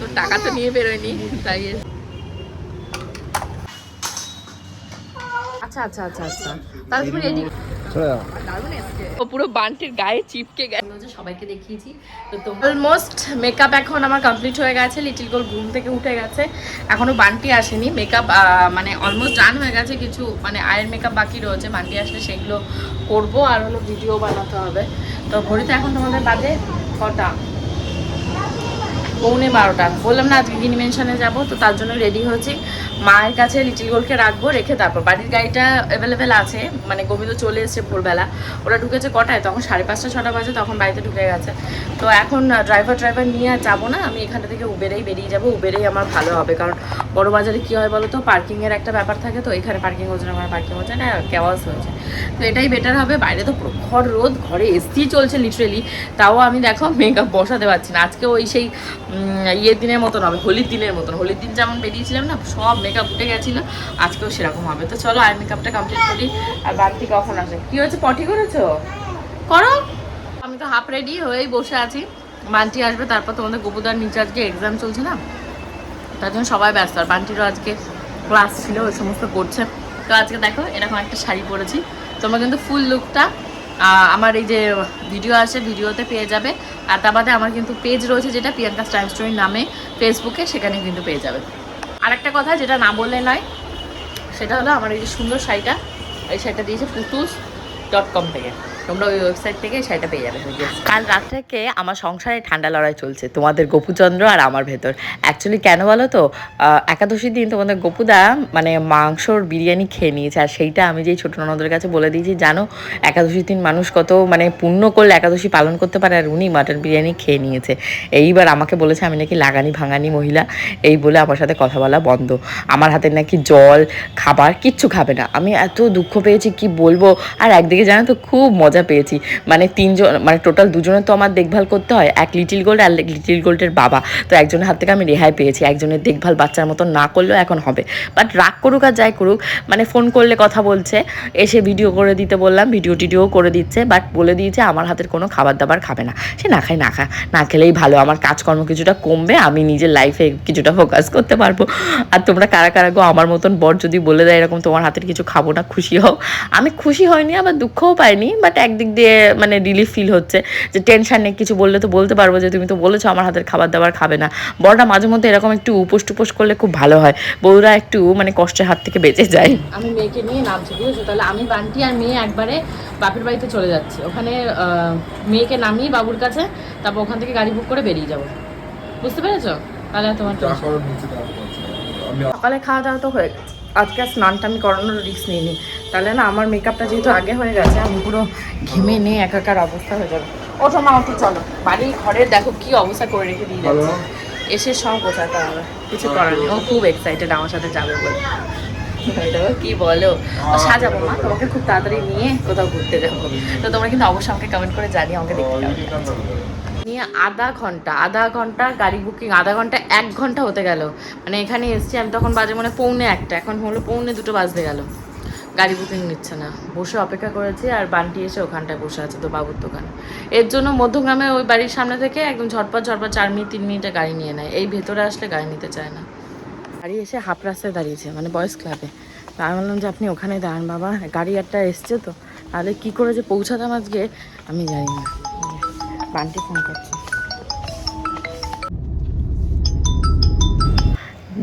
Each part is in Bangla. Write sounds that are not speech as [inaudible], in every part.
তো টাকা তো নিয়ে বেরোয়নি তাই আচ্ছা আচ্ছা আচ্ছা আচ্ছা। তাহলে তুমি রেডি ও পুরো বান্টির গায়ে চিপকে গেছে। সবাইকে দেখিয়েছি তো তোমরা অলমোস্ট মেকআপ এখন আমার কমপ্লিট হয়ে গেছে লিটিল গোল ঘুম থেকে উঠে গেছে। এখনও বান্টি আসেনি মেকআপ মানে অলমোস্ট ডান হয়ে গেছে কিছু মানে আয়ের মেকআপ বাকি রয়েছে বান্টি আসলে সেগুলো করব আর হলো ভিডিও বানাতে হবে। তো ঘড়িতে এখন তোমাদের বাজে কটা? পৌনে বারোটা। বললাম না আজকে গিনি মেনশনে যাব। তো তার জন্য রেডি হয়েছি। মায়ের কাছে লিটিল গোলকে রাখব, রেখে তারপর বাড়ির গাড়িটা অ্যাভেলেবেল আছে। মানে গোবিন্দ চলে এসেছে ভোরবেলা। ওরা ঢুকেছে কটায়? তখন সাড়ে পাঁচটা, ছটা বাজে, তখন বাড়িতে ঢুকে গেছে। তো এখন ড্রাইভার ড্রাইভার নিয়ে আর যাব না। আমি এখান থেকে উবেরেই বেরিয়ে যাব। উবেরেই আমার ভালো হবে। কারণ বড় বাজারে কী হয় বলো তো পার্কিংয়ের একটা ব্যাপার থাকে তো, এখানে পার্কিং হচ্ছে না আমার পার্কিং হচ্ছে না কেওয়াস হয়েছে তো এটাই বেটার হবে। বাইরে তো প্রখর রোদ, ঘরে এসি চলছে লিটারেলি তাও আমি দেখো মেকআপ বসাতে পারছি না। আজকে ওই সেই ইয়ের দিনের মতন হবে, হোলির দিনের মতন। হোলির দিন যেমন বেরিয়েছিলাম না, সব মেকআপ উঠে গেছিল, আজকেও সেরকম হবে। তো চলো আই মেকআপটা কমপ্লিট করি, আর বাড়তি কখন আসে। কি হয়েছে, পটি করেছ? করো। আমি তো হাফ রেডি হয়েই বসে আছি। বান্টি আসবে, তারপর তোমাদের গোপুদার নিচে আজকে এক্সাম চলছে না? তার জন্য সবাই ব্যস্ত, আর বান্টিরও আজকে ক্লাস ছিল, ওই সমস্ত করছে। তো আজকে দেখো, এরকম একটা শাড়ি পরেছি। তোমরা কিন্তু ফুল লুকটা আমার এই যে ভিডিও আছে ভিডিওতে পেয়ে যাবে। আর তার বাদে আমার কিন্তু পেজ রয়েছে যেটা প্রিয়াঙ্কা টাইম স্টোরি নামে ফেসবুকে সেখানে কিন্তু পেয়ে যাবে। আর একটা কথা যেটা না বললে নয়, সেটা হলো আমার এই যে সুন্দর শাড়িটা, এই শাড়িটা দিয়েছে পুতুস ডট কম থেকে। তোমরা ওই ওয়েবসাইট থেকে শাড়িটা পেয়ে যাবে কাল রাত থেকে আমার সংসারে ঠান্ডা লড়াই চলছে, তোমাদের গোপুচন্দ্র আর আমার ভেতর। অ্যাকচুয়ালি কেন বলো তো? একাদশীর দিন তোমাদের গোপুদা মানে মাংসর বিরিয়ানি খেয়ে নিয়েছে, আর সেইটা আমি যেই ছোটো ননদের কাছে বলে দিয়েছি, জানো? একাদশীর দিন মানুষ কত মানে পুণ্য করলে একাদশী পালন করতে পারে, আর উনি মাটন বিরিয়ানি খেয়ে নিয়েছে। এইবার আমাকে বলেছে, আমি নাকি লাগানি ভাঙানি মহিলা। এই বলে আমার সাথে কথা বলা বন্ধ। আমার হাতে নাকি জল, খাবার, কিচ্ছু খাবে না। আমি এত দুঃখ পেয়েছি, কি বলব? আর একদিকে জানো তো, খুব মজা পেয়েছি। মানে তিনজন মানে টোটাল দুজনের তো আমার দেখভাল করতে হয়। এক লিটিল গোল্ড আর লিটিল গোল্ডের বাবা। তো একজনের হাত থেকে আমি রেহাই পেয়েছি। একজনের দেখভাল বাচ্চার মতন না করলেও এখন হবে। বাট রাগ করুক আর যাই করুক মানে ফোন করলে কথা বলছে, এসে ভিডিও করে দিতে বললাম ভিডিও টিডিও করে দিচ্ছে। বাট বলে দিয়েছে, আমার হাতের কোনো খাবার দাবার খাবে না। সে না খায় না খায়। না খেলেই ভালো। আমার কাজকর্ম কিছুটা কমবে, আমি নিজের লাইফে কিছুটা ফোকাস করতে পারব। আর তোমরা কারা কারা গো, আমার মতন বর যদি বলে দেয়, এরকম তোমার হাতের কিছু খাব না, খুশি হও। আমি খুশি হয়নি আবার দুঃখও পাইনি। বাট একদিক দিয়ে মানে রিলিফ ফিল হচ্ছে যে টেনশন নেই কিছু বললে তো বলতে পারব যে তুমি তো বলেছ আমার হাতের খাবার দাবার খাবে না। বড়টা মাঝে মধ্যে এরকম একটু উপোস টুপোস করলে খুব ভালো হয়। বউরা একটু মানে কষ্টের হাত থেকে বেঁচে যায়। আমি মেয়েকে নিয়ে নামছি বুঝেছ তাহলে আমি বান্টি আর মেয়ে একবারে বাপের বাড়িতে চলে যাচ্ছি। ওখানে আহ, মেয়েকে নামিয়ে বাবুর কাছে তারপর ওখান থেকে গাড়ি বুক করে বেরিয়ে যাব। বুঝতে পেরেছ? তাহলে তোমার সকালে খাওয়া দাওয়া তো হয়ে গেছে। আজকে আর স্নানটা আমি করানোর রিস্ক নিইনি। তাহলে না আমার মেকআপটা যেহেতু আগে হয়ে গেছে আমি পুরো ঘেমে নিয়ে একাকার অবস্থা হয়ে যাবে। ওঠো মা ওঠো চলো। বাড়ির ঘরের দেখো কি অবস্থা করে রেখে দিয়ে যাচ্ছে। এসে সব গোছাতে হবে। কিছু করার নেই। ও খুব এক্সাইটেড আমার সাথে যাবে বলে। কি বলো? সাজাবো মা তোমাকে খুব তাড়াতাড়ি নিয়ে কোথাও ঘুরতে যাব। তো তোমরা কিন্তু অবশ্যই আমাকে কমেন্ট করে জানিয়ে আমাকে দেখতে। আধা ঘণ্টা আধা ঘণ্টা গাড়ি বুকিং আধা ঘণ্টা এক ঘণ্টা হতে গেল। মানে এখানে এসছি আমি তখন বাজে মানে পৌনে একটা, এখন হলো পৌনে দুটো বাজতে গেল। গাড়ি বুকিং নিচ্ছে না। বসে অপেক্ষা করেছি আর বান্টি এসে ওখানটায় বসে আছে, তো বাবুর দোকানে। এর জন্য মধ্যগ্রামে ওই বাড়ির সামনে থেকে একদম ঝটপট ঝটপট চার মিনিট, তিন মিনিটে গাড়ি নিয়ে নেয়। এই ভেতরে আসলে গাড়ি নিতে চায় না। গাড়ি এসে হাফ রাস্তায় দাঁড়িয়েছে মানে বয়স ক্লাবে আমি বললাম যে, আপনি ওখানে দাঁড়ান বাবা, গাড়ি একটা এসছে তো। তাহলে কী করে যে পৌঁছাতাম আজকে, আমি জানি না। বান্টি ফোন করছে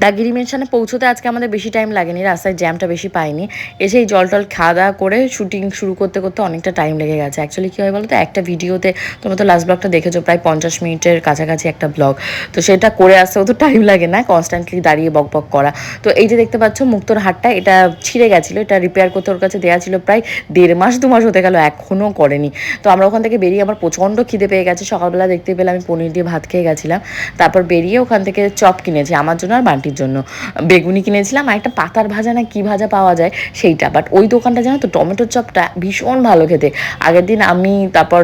দাগিরি মেনশনে পৌঁছতে আজকে আমাদের বেশি টাইম লাগেনি, রাস্তায় জ্যামটা বেশি পাইনি। এসে এই জল টল খাওয়া দাওয়া করে শুটিং শুরু করতে করতে অনেকটা টাইম লেগে গেছে। অ্যাকচুয়ালি কী হয় বলো তো একটা ভিডিওতে তোমরা তো লাস্ট ব্লগটা দেখেছ, প্রায় পঞ্চাশ মিনিটের কাছাকাছি একটা ব্লগ তো সেটা করে আসতেও তো টাইম লাগে না কনস্ট্যান্টলি দাঁড়িয়ে বক বক করা। তো এই যে দেখতে পাচ্ছ মুক্তোর হাটটা, এটা ছিঁড়ে গেছিল, এটা রিপেয়ার করতে ওর কাছে দেওয়া ছিল প্রায় দেড় মাস, দু মাস হতে গেল এখনও করেনি। তো আমরা ওখান থেকে বেরিয়ে আমার প্রচণ্ড খিদে পেয়ে গেছে, সকালবেলা দেখতে পেলে আমি পনির দিয়ে ভাত খেয়ে গেছিলাম। তারপর বেরিয়ে ওখান থেকে চপ কিনেছি, আমার জন্য আর বান্টির জন্য। বেগুনি কিনেছিলাম আর একটা পাতার ভাজা না কি ভাজা পাওয়া যায় সেইটা। বাট ওই দোকানটা জানো তো টমেটোর চপটা ভীষণ ভালো খেতে। আগের দিন আমি তারপর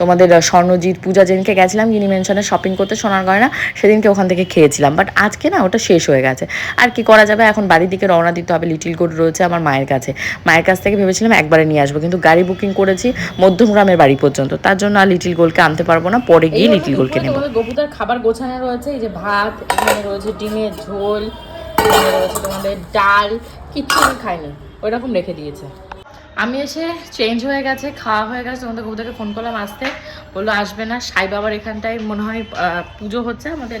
তোমাদের স্বর্ণজিৎ পূজা যেদিনকে গেছিলাম গিনি মেনশনে শপিং করতে সোনার গয়না সেদিনকে ওখান থেকে খেয়েছিলাম। বাট আজকে না ওটা শেষ হয়ে গেছে। আর কি করা যাবে? এখন বাড়ির দিকে রওনা দিতে হবে। লিটিল গোড রয়েছে আমার মায়ের কাছে। মায়ের কাছ থেকে ভেবেছিলাম একবারে নিয়ে আসব। কিন্তু গাড়ি বুকিং করেছি মধ্যমগ্রামের বাড়ি পর্যন্ত। তার জন্য আর লিটিল গোলকে আনতে পারব না। পরে গিয়ে লিটিল গোলকে নেব। তোমাদের খাবার গোছানো রয়েছে। এই যে ভাত এখানে রয়েছে ডিমের ঝোল রয়েছে তোমাদের ডাল কিচ্ছু আমি খাইনি ওই রকম রেখে দিয়েছে। আমি এসে চেঞ্জ হয়ে গেছে, খাওয়া হয়ে গেছে, তোমাদের কবুদাকে ফোন করলাম, আসতে। বলল, আসবে না। সাই বাবার এখানটায় মনে হয় পুজো হচ্ছে আমাদের।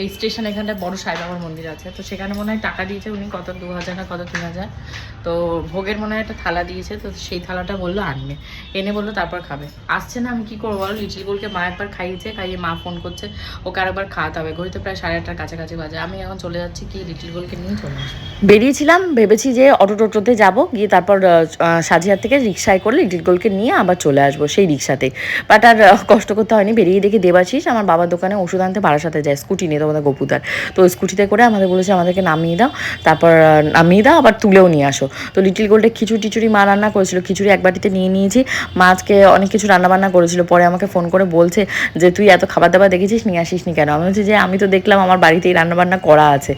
এই স্টেশন এখানটায় বড় সাই বাবার মন্দির আছে। তো সেখানে মনে হয় টাকা দিয়েছে উনি, কত দু হাজার না কত তিন হাজার। তো ভোগের মনে হয় একটা থালা দিয়েছে, তো সেই থালাটা বলল আনবে। এনে বলল তারপর খাবে। আসছে না, আমি কি করব বলো? লিটিল গোলকে মা একবার খাইয়েছে, খাইয়ে মা ফোন করছে, ওকে আরেকবার খাওয়াতে হবে। ঘড়িতে প্রায় সাড়ে আটটার কাছাকাছি বাজে। আমি এখন চলে যাচ্ছি কি লিটিল গোলকে নিয়ে চলে আসব? বেরিয়েছিলাম, ভেবেছি যে অটো টোটোতে যাব, গিয়ে তারপর সাজিহার থেকে রিক্সায় করে লিটিল গোলকে নিয়ে আবার চলে আসব সেই রিক্সাতে। বাট আর কষ্ট করতে হয়নি, বেরিয়ে দেখি দেবাশিস, আমার বাবার দোকানে ওষুধ আনতে বারাসাতে যায়, স্কুটি নিয়ে। তোমাদের গপুতার তো স্কুটিতে করে আমাদের বলেছে, আমাদেরকে নামিয়ে দাও। তারপর নামিয়ে দাও, আবার তুলেও নিয়ে আসো। তো লিটিল গোল্ডে খিচুড়ি টিচুড়ি মা রান্না করেছিল। খিচুড়ি এক বাটিতে নিয়ে নিয়েছি। মা আজকে অনেক কিছু রান্নাবান্না করেছিল। পরে আমাকে ফোন করে বলছে যে, তুই এত খাবার দাবার দেখেছিস? নিয়ে আসিস নি কেন? আমি বলছি যে, আমি তো দেখলাম আমার বাড়িতেই রান্না বান্না করা আছে।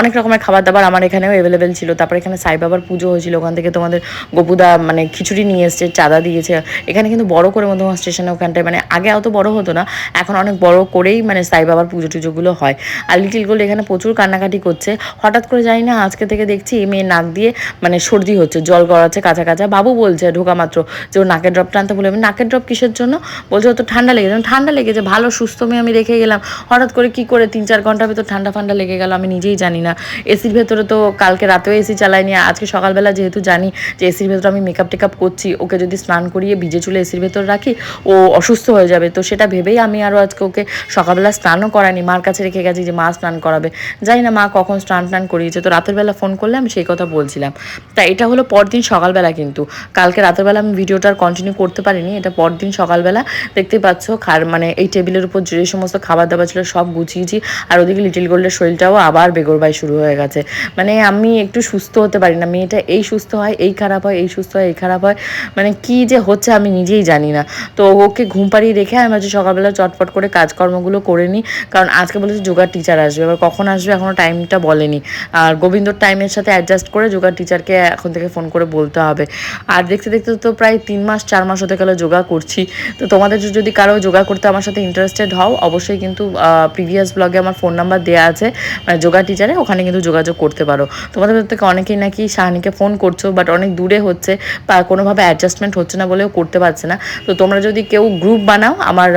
অনেক রকমের খাবার দাবার আমার এখানেও অ্যাভেলেবেল ছিল। তারপর এখানে সাই বাবার পুজো হয়েছিল। ওখান থেকে তোমাদের গোপুদা মানে খিচুড়ি নিয়ে এসছে, চাঁদা দিয়েছে। এখানে কিন্তু বড় করে মধ্যমা স্টেশনে ওখানটায় মানে আগে অত বড় হতো না। এখন অনেক বড় করেই মানে সাই বাবার পুজো টুজোগুলো হয়। আর লিটিল গোল এখানে প্রচুর কান্নাকাটি করছে। হঠাৎ করে জানি না, আজকে থেকে দেখছি এই মেয়ে নাক দিয়ে মানে সর্দি হচ্ছে, জল গড়াচ্ছে কাঁচা কাঁচা। বাবু বলছে ঢোকা মাত্র, যে ও নাকের ড্রপটা আনতে বলে আমি, নাকের ড্রপ কিসের জন্য? বলছে ও তো ঠান্ডা লেগেছে। ঠান্ডা লেগেছে, ভালো, সুস্থ মেয়ে আমি রেখে গেলাম। হঠাৎ করে কি করে তিন চার ঘণ্টা ভেতর ঠান্ডা ফান্ডা লেগে গেল, আমি নিজেই জানি না। এসির ভেতরে তো কালকে রাতেও এসি চালাইনি আজকে সকালবেলা যেহেতু জানি যে এসির ভেতরে আমি মেকআপ টেকআপ করছি, ওকে যদি স্নান করিয়ে ভিজে চুলে এসির ভেতর রাখি, ও অসুস্থ হয়ে যাবে। তো সেটা ভেবেই আমি আরও আজকে ওকে সকালবেলা স্নানও করাইনি। মার কাছে রেখে গেছি যে মা স্নান করাবে। জানি না মা কখন স্নান টান করিয়েছে, তো রাতের বেলা ফোন করলে আমি সেই কথা বলছিলাম। তা এটা হলো পরদিন সকালবেলা কিন্তু। কালকে রাতের বেলা আমি ভিডিওটা কন্টিনিউ করতে পারিনি, এটা পরদিন সকালবেলা। দেখতে পাচ্ছ, খার মানে এই টেবিলের উপর যে সমস্ত খাবার দাবার ছিল সব গুছিয়েছি, আর ওদিকে লিটিল গোল্ডের শরীরটাও আবার বেগরবাই শুরু হয়ে গেছে। মানে আমি একটু সুস্থ হতে পারি না, মেয়েটা এই সুস্থ হয়, এই খারাপ হয়, এই সুস্থ হয়, এই খারাপ হয়। মানে কি যে হচ্ছে আমি নিজেই জানি না। তো ওকে ঘুম পাড়িয়ে রেখে আমি হচ্ছে সকালবেলা চটপট করে কাজকর্মগুলো করে নিই, কারণ আজকে বলেছে যোগার টিচার আসবে। এবার কখন আসবে এখনও টাইমটা বলেনি। আর গোবিন্দর টাইমের সাথে অ্যাডজাস্ট করে যোগার টিচারকে এখন থেকে ফোন করে বলতে হবে। আর দেখতে দেখতে তো প্রায় তিন মাস, চার মাস হতে গেলে যোগা করছি। তো তোমাদের যদি কারও যোগা করতে আমার সাথে ইন্টারেস্টেড হও, অবশ্যই কিন্তু প্রিভিয়াস ব্লগে আমার ফোন নাম্বার দেওয়া আছে। মানে যোগা টিচারে ওখানে কিন্তু যোগাযোগ করতে পারো। তোমাদের থেকে অনেকেই নাকি শাহানিকে ফোন করছ বাট অনেক দূরে হচ্ছে, বা কোনোভাবে অ্যাডজাস্টমেন্ট হচ্ছে না বলেও করতে পারছে না। তো তোমরা যদি কেউ গ্রুপ বানাও, আমার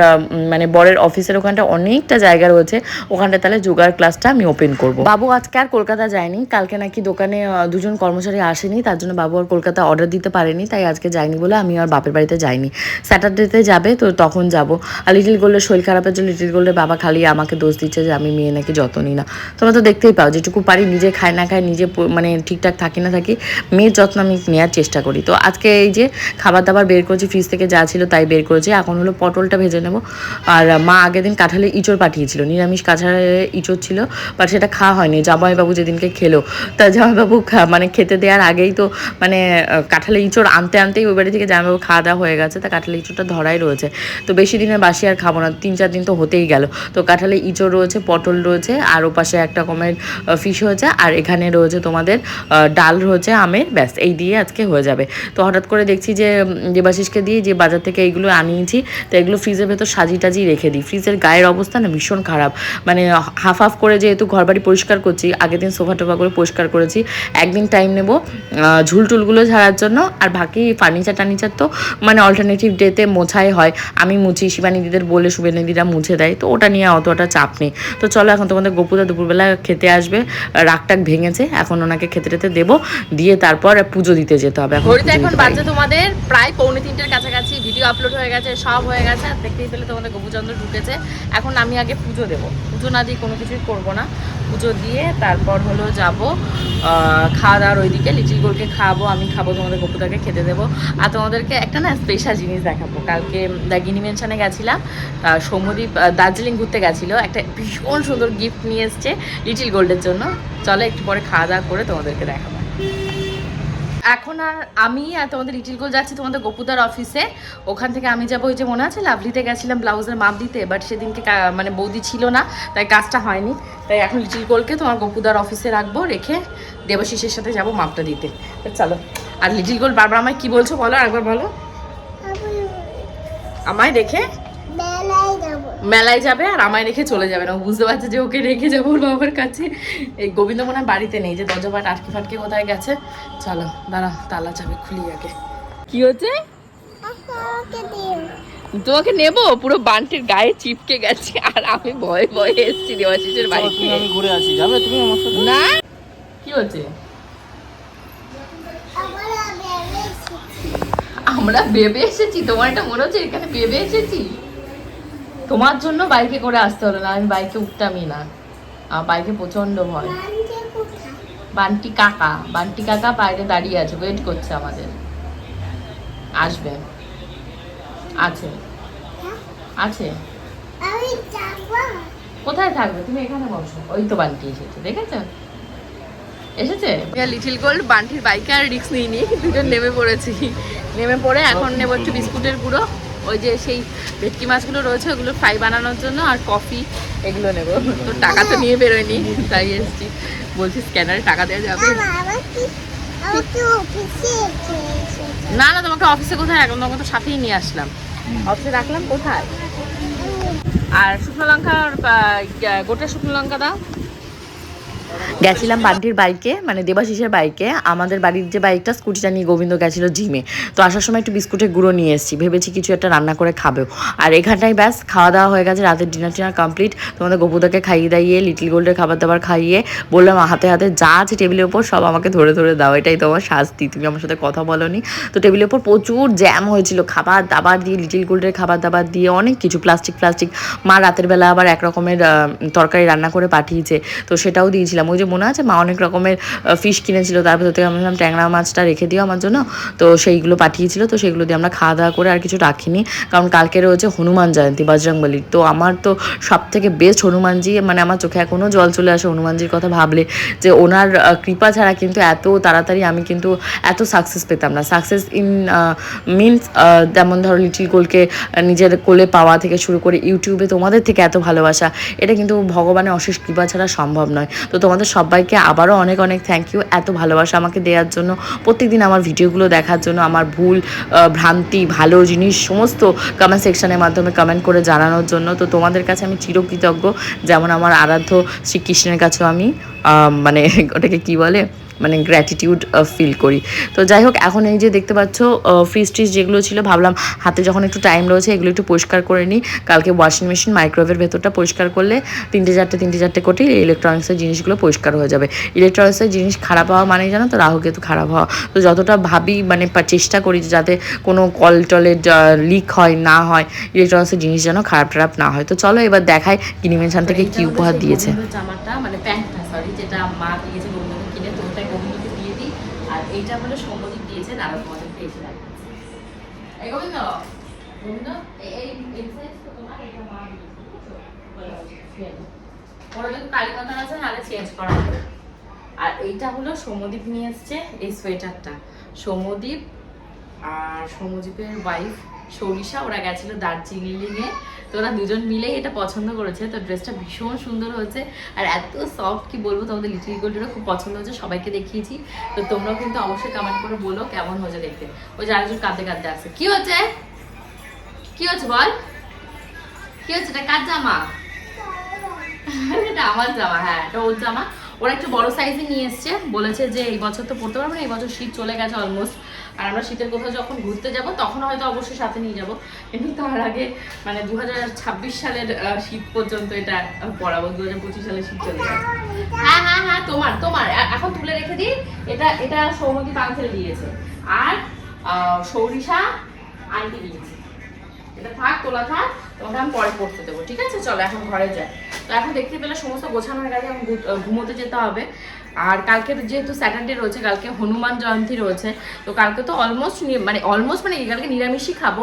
মানে বরের অফিসের ওখানটা অনেকটা জায়গা রয়েছে ওখানটা তাহলে যোগার ক্লাসটা আমি ওপেন করব। বাবু, আজকে আর কলকাতা যায়নি? কালকে নাকি দোকানে দুজন কর্মচারী আসেনি, তার জন্য বাবু আর কলকাতা অর্ডার দিতে পারেনি, তাই আজকে যায়নি বলে আমি আর বাপের বাড়িতে যাইনি। স্যাটারডেতে যাবে, তো তখন যাব। আর লিটিল গোল্ডের শরীর খারাপের জন্য লিটিল গোল্ডের বাবা খালি আমাকে দোষ দিচ্ছে যে আমি মেয়ে নাকি যত্ন নিই না। তোমরা তো দেখতেই পাও, যেটুকু পারি নিজে খাই না খাই, নিজে মানে ঠিকঠাক থাকি না থাকি, মেয়ের যত্ন আমি নেওয়ার চেষ্টা করি। তো আজকে এই যে খাবার দাবার বের করেছি ফ্রিজ থেকে যা ছিল তাই বের করেছি, এখন হলো পটলটা ভেজে নেব। আর মা আগের দিন কাঁঠালে ইঁচড় পাঠিয়েছিল, নিরামিষ কাঁঠালে ইঁচড় ছিল বাট সেটা খাওয়া হয়নি। জামাইবাবু যেদিনকে খেলো তা জামাইবাবু মানে খেতে দেওয়ার আগেই তো মানে আহ, কাঁঠালে ইঁচড় আনতে আনতেই ওই বাড়ি থেকে জামাইবাবু খাওয়া দাওয়া হয়ে গেছে তা কাঁঠালে ইঁচড়টা ধরাই রয়েছে। তো বেশি দিনের বাসি আর খাব না তিন চার দিন তো হতেই গেল। তো কাঁঠালে ইঁচড় রয়েছে পটল রয়েছে আর ওপাশে একটা রকমের ফিশ হয়েছে আর এখানে রয়েছে তোমাদের ডাল রয়েছে আমের ব্যাস এই দিয়ে আজকে হয়ে যাবে। তো হঠাৎ করে দেখছি যে দেবাশিসকে দিয়ে যে বাজার থেকে এইগুলো আনিয়েছি তো এগুলো ফ্রিজের ভেতর সাজি টাজি রেখে দিই। ফ্রিজের গায়ের অবস্থা না ভীষণ খারাপ। মানে হাফ হাফ করে যেহেতু ঘরবাড়ি পরিষ্কার করছি আগের দিন সোফা টোফা করে পরিষ্কার করেছি একদিন টাইম নেব ঝুল টুলগুলো ঝাড়ার জন্য আর বাকি ফার্নিচার টার্নিচার তো মানে অল্টারনেটিভ ডেতে মোছাই হয় আমি মুছি শিবানী দিদের বলে শুভেনিদিরা মুছে দেয় তো ওটা নিয়ে অতটা চাপ নেই। তো চলো এখন তোমাদের গোপুদা দুপুরবেলা খেতে আসবে রাগটাক ভেঙেছে এখন ওনাকে খেতে টেতে দেবো দিয়ে তারপর পুজো দিতে যেতে হবে এখন এখন বাজে তোমাদের প্রায় পৌনে তিনটের কাছাকাছি ভিডিও আপলোড হয়ে গেছে সব হয়ে গেছে আর দেখতেই পেলে তোমাদের গোপুচন্দ্র ঢুকেছে এখন আমি আগে পুজো দেবো পুজো পুজো না দিয়ে কোনো কিছুই করব না। পুজো দিয়ে তারপর হলো যাব খাওয়া দাওয়ার ওইদিকে। লিটিল গোলকে খাব আমি খাব তোমাদের গপুদাকে খেতে দেবো। আর তোমাদেরকে একটা না স্পেশাল জিনিস দেখাবো। কালকে দাগিনি মেনশনে গেছিলাম আহ, সৌম্যদীপ দার্জিলিং ঘুরতে গেছিল। একটা ভীষণ সুন্দর গিফট নিয়ে এসছে লিটিল গোল্ডের জন্য। চলো একটু পরে খাওয়া দাওয়া করে তোমাদেরকে দেখাবো। এখন আর আমি আর তোমাদের লিটিল গোল যাচ্ছি তোমাদের গপুদার অফিসে ওখান থেকে আমি যাব ওই যে মনে আছে লাভলিতে গেছিলাম ব্লাউজের মাপ দিতে বাট সেদিনকে মানে বৌদি ছিল না তাই কাজটা হয়নি। তাই এখন লিটিল গোলকে তোমার গপুদার অফিসে রাখব রেখে দেবশিসের সাথে যাব মাপটা দিতে। চলো। আর লিটিল গোল বারবার আমায় কি বলছো বলো একবার বলো। আমায় যাব মেলায় যাবে আর আমায় রেখে চলে যাবে না। ও বুঝতে পারছে যে ওকে রেখে যাব ওর বাবার কাছে। এই গোবিন্দ মনে হয় বাড়িতে নেই যে দরজা পাট আটকে ফাটকে কোথায় গেছে। চলো দাঁড়া তালা চাবি খুলি আগে। কি হচ্ছে তোমাকে নেব? পুরো বান্টির গায়ে চিপকে গেছে আর আমি ভয়ে ভয়ে এসেছি দেওয়াশিসের বাড়িতে আমি ঘুরে আসি। যাবে তুমি আমার সাথে? না। কি হচ্ছে আমার বেবি এসেছে তোমার এটা মনে হচ্ছে এখানে বেবে এসেছি? তোমার জন্য বাইকে করে আসতে হলো না, আমি বাইকে উঠতামই না। আমার বাইকে প্রচণ্ড ভয়। বান্টি কাকা বান্টি কাকা বাইরে দাঁড়িয়ে আছে ওয়েট করছে আমাদের। আসবে। আছে। আছে। কোথায় থাকবে? তুমি এখানে বসো। ওই তো বান্টি এসেছে, দেখেছ? এসেছে? লিটিল গোল্ড বান্টির বাইকে আর রিক্স নিইনি, দুজন নেমে পড়েছি। নেমে পড়ে এখন নেব একটু বিস্কুটের গুঁড়ো। ওই যে সেই ভেটকি মাছগুলো রয়েছে ওগুলো ফ্রাই বানানোর জন্য আর কফি এগুলো নেব। তো টাকা তো নিয়ে বেরোয়নি তাই এসেছি। বলছি স্ক্যানারে টাকা দেওয়া যাবে। না না তোমাকে অফিসে কোথায় রাখলাম? তোমাকে তো সাথেই নিয়ে আসলাম। অফিসে রাখলাম কোথায়? আর শুকনো লঙ্কা গোটা শুকনো লঙ্কা দাও। গেছিলাম বান্টির বাইকে মানে দেবাশিসের বাইকে। আমাদের বাড়ির যে বাইকটা, স্কুটিটা নিয়ে গোবিন্দ গেছিল জিমে। তো আসার সময় একটু বিস্কুটের গুঁড়ো নিয়ে এসেছি, ভেবেছি কিছু একটা রান্না করে খাবেও আর এখানটাই ব্যাস, খাওয়া দাওয়া হয়ে গেছে, রাতের ডিনার টিনার কমপ্লিট তোমাদের গোপুদাকে খাইয়ে দাইয়ে লিটল গোল্ডের খাবার দাবার খাইয়ে, বললাম হাতে হাতে যা আছে টেবিলের ওপর সব আমাকে ধরে ধরে দাও, এটাই তোমার শাস্তি। তুমি আমার সাথে কথা বলনি। তো টেবিলের ওপর প্রচুর জ্যাম হয়েছিল, খাবার দাবার দিয়ে লিটল গোল্ডের খাবার দাবার দিয়ে, অনেক কিছু প্লাস্টিক প্লাস্টিক মা রাতের বেলা আবার এক রকমের তরকারি রান্না করে পাঠিয়েছে। তো সেটাও দিয়েছিলাম। ওই যে মনে আছে, মা অনেক রকমের ফিশ কিনেছিল। তার ভেতর থেকে আমি বললাম ট্যাংরা মাছটা রেখে দিও আমার জন্য। তো সেইগুলো পাঠিয়েছিল, তো সেগুলো দিয়ে আমরা খাওয়া দাওয়া করে আর কিছু রাখিনি। কারণ কালকে রয়েছে হনুমান জয়ন্তী বজরংবলির তো আমার তো সব থেকে বেস্ট হনুমানজি মানে আমার চোখে এখনও জল চলে আসে হনুমানজির কথা ভাবলে। যে ওনার কৃপা ছাড়া কিন্তু এত তাড়াতাড়ি আমি কিন্তু এত সাকসেস পেতাম না। সাকসেস ইন মিনস যেমন ধরো লিটিল কোলকে নিজের কোলে পাওয়া থেকে শুরু করে ইউটিউবে তোমাদের থেকে এত ভালোবাসা, এটা কিন্তু ভগবানের অশেষ কৃপা ছাড়া সম্ভব নয়। তো তোমাদের সবাইকে আবারও অনেক অনেক থ্যাংক ইউ এত ভালোবাসা আমাকে দেওয়ার জন্য, প্রত্যেকদিন আমার ভিডিওগুলো দেখার জন্য, আমার ভুল ভ্রান্তি, ভালো জিনিস, সমস্ত কমেন্ট সেকশনের মাধ্যমে কমেন্ট করে জানানোর জন্য। তো তোমাদের কাছে আমি চিরকৃতজ্ঞ। যেমন আমার আরাধ্য শ্রীকৃষ্ণের কাছেও আমি মানে [laughs] ওটাকে কি বলে? মানে গ্র্যাটিটিউড ফিল করি। তো যাই হোক এখন এই যে দেখতে পাচ্ছ ফ্রিজ ট্রিজ যেগুলো ছিল ভাবলাম হাতে যখন একটু টাইম রয়েছে এগুলো একটু পরিষ্কার করে নিই। কালকে ওয়াশিং মেশিন মাইক্রোওয়েভের ভেতরটা পরিষ্কার করলে তিনটে চারটে তিনটে চারটে কোটি ইলেকট্রনিক্সের জিনিসগুলো পরিষ্কার হয়ে যাবে। ইলেকট্রনিক্সের জিনিস খারাপ হওয়া মানেই জানো তো রাহু কেতু খারাপ হওয়া। তো যতটা ভাবি মানে চেষ্টা করি যাতে কোনো কল টলে লিক হয় না হয় ইলেকট্রনিক্সের জিনিস যেন খারাপ টারাপ না হয়। তো চলো এবার দেখাই কিনিমেনশান থেকে কি উপহার দিয়েছে। জামাটা মানে প্যান্টটা সরি যেটা মা দিয়েছে গোবিন্দকে কিনে তো ওটাই গোবিন্দকে দিয়ে দিই আর এইটা হলো সৌম্যদীপ দিয়েছে দাদা তোমাদের পেয়েছে এই গোবিন্দ গোবিন্দ এই এই এই size তো তোমার, সম্মতি দিয়েছেন দিয়েছে, তোমাদের পেয়েছে ওরা যদি কালিকতা নাহলে চেঞ্জ করা হবে। আর এইটা হলো সৌম্যদীপ নিয়ে এসছে এই সোয়েটারটা সৌম্যদীপ আর সৌম্যদীপের ওয়াইফ সরিষা, ওরা গেছিল দার্জিলিংয়ে। তো ওরা দুজন মিলেই এটা পছন্দ করেছে। তো ড্রেসটা ভীষণ সুন্দর হয়েছে। আর এত সফট কি বলব তোমাদের লিটিল গোল্ডেরও খুব পছন্দ হয়েছে, সবাইকে দেখিয়েছি। তো তোমরাও কিন্তু অবশ্যই কমেন্ট করে বলো কেমন হয়েছে দেখতে। ওই যে আরেকজন কাঁদতে কাঁদতে আসছে। কি হচ্ছে? কি হচ্ছে বল? কি হচ্ছে? এটা কার জামা? [laughs] এটা আমার জামা হ্যাঁ এটা ওর জামা। ওরা একটু বড় সাইজে নিয়ে এসছে। বলেছে যে এই বছর তো পড়তে পারব না, এই বছর শীত চলে গেছে অলমোস্ট আর আমরা শীতের কোথাও যখন ঘুরতে যাব, তখন হয়তো অবশ্যই সাথে নিয়ে যাব। কিন্তু তার আগে মানে দু হাজার ছাব্বিশ সালের শীত পর্যন্ত এটা পড়াবো। দু হাজার পঁচিশ সালের শীত চলে গেছে। হ্যাঁ হ্যাঁ হ্যাঁ তোমার তোমার। এখন তুলে রেখে দিই। এটা এটা সৌমতি পান্থেল দিয়েছে আর সৌরিষা আন্টি দিয়েছে এটা থাক, তোলা থাক, তোমাকে আমি পরে পড়তে দেবো। ঠিক আছে? চলো, এখন ঘরে যাই। তো এখন দেখতে পেলে সমস্ত গোছানো হয়ে গেছে ঘুমোতে যেতে হবে। আর কালকে যেহেতু স্যাটারডে রয়েছে, কালকে হনুমান জয়ন্তী রয়েছে, তো কালকে তো অলমোস্ট মানে অলমোস্ট মানে কালকে নিরামিষই খাব।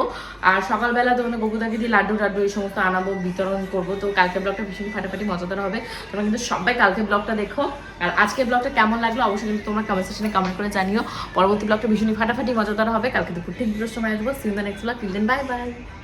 আর সকালবেলা তো মানে বকুদাকে দিয়ে লাড্ডু টাড্ডু এই সমস্ত আনাবো, বিতরণ করব। তো কালকে ব্লগটা ভীষণ ফাটাফাটি মজাদার হবে। তোমরা কিন্তু সবাই কালকে ব্লগটা দেখো। আর আজকে ব্লগটা কেমন লাগল অবশ্যই কিন্তু তোমরা কমেন্ট সেকশনে কমেন্ট করে জানিও। পরবর্তী ব্লগটা ভীষণই ফাটাফাটি মজাদার হবে। কালকে দুপুর ঠিক দুটোর সময় আসব। See in the next blog bye bye